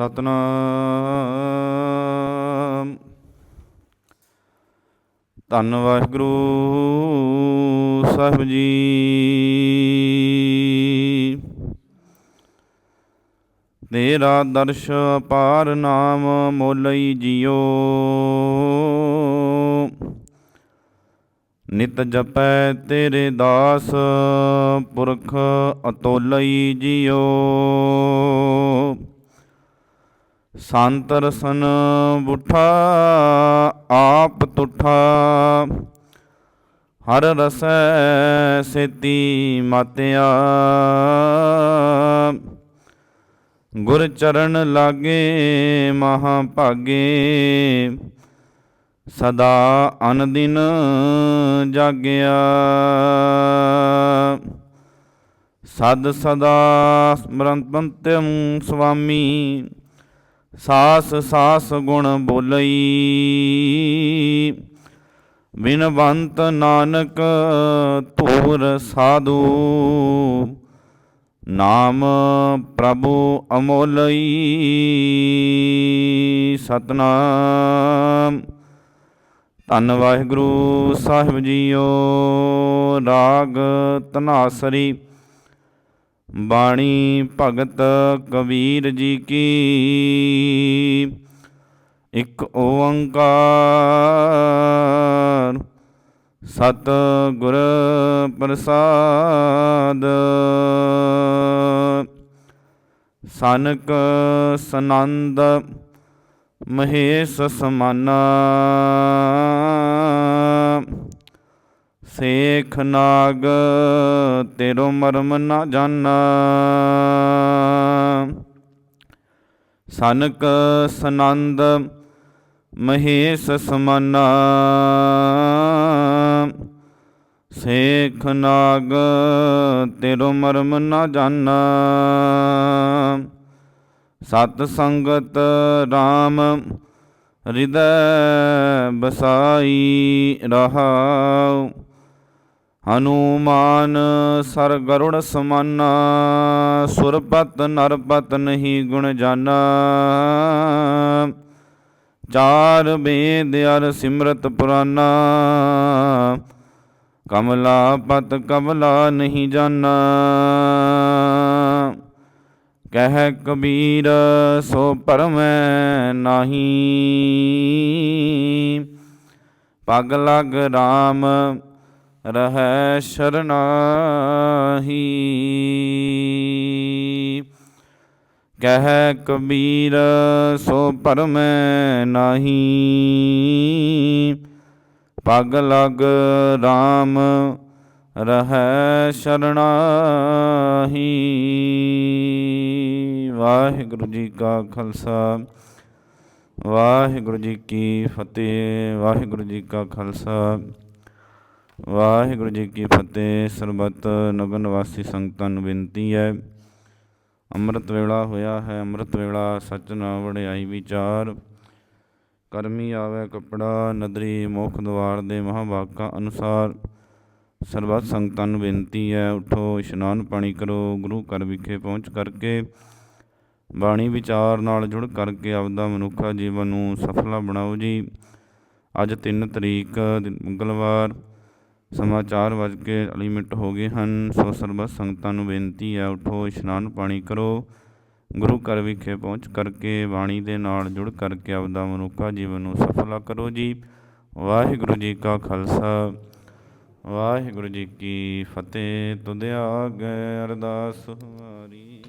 ਸਤਨਾਮ। ਧੰਨ ਵਾਹਿਗੁਰੂ ਸਾਹਿਬ ਜੀ। ਤੇਰਾ ਦਰਸ਼ ਅਪਾਰ ਨਾਮ ਮੋਲਈ ਜਿਉ। ਨਿਤ ਜਪੈ ਤੇਰੇ ਦਾਸ ਪੁਰਖ ਅਤੋਲਈ ਜਿਉ। ਸੰਤ ਰਸਨ ਬੁਠਾ, ਆਪ ਤੁਠਾ। ਹਰ ਰਸੈ ਸੇਤੀ ਮਾਤਿਆ। ਗੁਰ ਚਰਨ ਲਾਗੇ ਮਹਾ ਭਾਗੇ ਸਦਾ ਅਨ ਦਿਨ ਜਾਗਿਆ। ਸਦ ਸਦਾ ਸਮਰੰਤੰਤਮ ਸੁਆਮੀ ਸਾਸ ਸਾਸ ਗੁਣ ਬੋਲਈ। ਬਿਨਵੰਤ ਨਾਨਕ ਧੂਰ ਸਾਧੂ। ਨਾਮ ਪ੍ਰਭੂ ਅਮੋਲਈ। ਸਤਨਾਮ। ਧੰਨ ਵਾਹਿਗੁਰੂ ਸਾਹਿਬ ਜੀਓ। ਰਾਗ ਧਨਾਸਰੀ। ਬਾਣੀ ਭਗਤ ਕਬੀਰ ਜੀ ਕੀ। ਇੱਕ ਓੰਕਾਰ ਸਤ ਗੁਰ ਪ੍ਰਸਾਦ। ਸਨਕ ਸਨੰਦ ਮਹੇਸ਼ ਸਮਾਨਾ। ਸੇਖ ਨਾਗ, ਤੇਰੋ ਮਰਮ ਨਾ ਜਾਣਾ। ਸਨਕ ਸਨੰਦ ਮਹੇਸ਼ ਸਮਾਨਾ। ਸੇਖ ਨਾਗ, ਤੇਰੋ ਮਰਮ ਨਾ ਜਾਣਾ। ਸਤ ਸੰਗਤ RAM ਹਿਰਦੈ ਬਸਾਈ ਰਹਾਉ। ਹਨੂਮਾਨ ਸਰ ਗਰੁੜ ਸਮਾਨਾ, ਸੁਰਪਤ ਨਰਪਤ ਨਹੀਂ ਗੁਣ ਜਾਨਾ। ਚਾਰ ਬੇਦ ਅਰ ਸਿਮਰਤ ਪੁਰਾਨਾ, ਕਮਲਾ ਪਤ ਕਮਲਾ ਨਹੀਂ ਜਾਣਾ ਕਹਿ ਕਬੀਰ, ਸੋ ਪਰਮੈ ਨਾਹੀ। ਪਗ ਲਗ RAM ਰਹੈ ਸ਼ਰਨਾਹੀ। ਕਹਿ ਕਬੀਰ, ਸੋ ਪਰਮੈ ਨਾਹੀ। ਪਗ ਲਗ RAM ਰਹੈ ਸ਼ਰਨਾਹੀ। ਵਾਹਿਗੁਰੂ ਜੀ ਕਾ ਖਾਲਸਾ, ਵਾਹਿਗੁਰੂ ਜੀ ਕੀ ਫਤਿਹ, ਵਾਹਿਗੁਰੂ ਜੀ ਕਾ ਖਾਲਸਾ। ਵਾਹਿਗੁਰੂ ਜੀ ਕੀ ਫਤਿਹ। ਸਰਬਤ ਨਗਰ ਨਿਵਾਸੀ ਸੰਗਤਾਂ ਨੂੰ ਬੇਨਤੀ ਹੈ। ਅੰਮ੍ਰਿਤ ਵੇਲਾ ਹੋਇਆ ਹੈ। ਅੰਮ੍ਰਿਤ ਵੇਲਾ ਸਚ ਨਾ ਵੜਿਆਈ ਵਿਚਾਰ। ਕਰਮੀ ਆਵੇ ਕਪੜਾ, ਨਦਰੀ ਮੁਖ ਦਵਾਰ ਦੇ ਮਹਾਵਾਕਾਂ ਅਨੁਸਾਰ। ਸਰਬਤ ਸੰਗਤਾਂ ਨੂੰ ਬੇਨਤੀ ਹੈ, ਉਠੋ, ਇਸ਼ਨਾਨ ਪਾਣੀ ਕਰੋ, ਗੁਰੂ ਘਰ ਵਿਖੇ ਪਹੁੰਚ ਕਰਕੇ ਬਾਣੀ ਵਿਚਾਰ ਨਾਲ ਜੁੜ ਕਰਕੇ ਆਪਦਾ ਮਨੁੱਖਾ ਜੀਵਨ ਨੂੰ ਸਫਲਾ ਬਣਾਓ ਜੀ। ਅੱਜ 3 ਤਰੀਕ ਮੰਗਲਵਾਰ। ਸਮਾਂ ਚਾਰ ਵੱਜ ਕੇ 40 ਮਿੰਟ ਹੋ ਗਏ ਹਨ। ਸੋ ਸਰਬੱਤ ਸੰਗਤਾਂ ਨੂੰ ਬੇਨਤੀ ਹੈ, ਉਠੋ, ਇਸ਼ਨਾਨ ਪਾਣੀ ਕਰੋ। ਗੁਰੂ ਘਰ ਵਿਖੇ ਪਹੁੰਚ ਕਰਕੇ ਬਾਣੀ ਦੇ ਨਾਲ ਜੁੜ ਕਰਕੇ ਆਪਦਾ ਮਨੁੱਖਾ ਜੀਵਨ ਨੂੰ ਸਫਲਾ ਕਰੋ ਜੀ। ਵਾਹਿਗੁਰੂ ਜੀ ਕਾ ਖਾਲਸਾ। ਵਾਹਿਗੁਰੂ ਜੀ ਕੀ ਫਤਿਹ। ਤੁਧ ਆਗੇ ਅਰਦਾਸ ਹਮਾਰੀ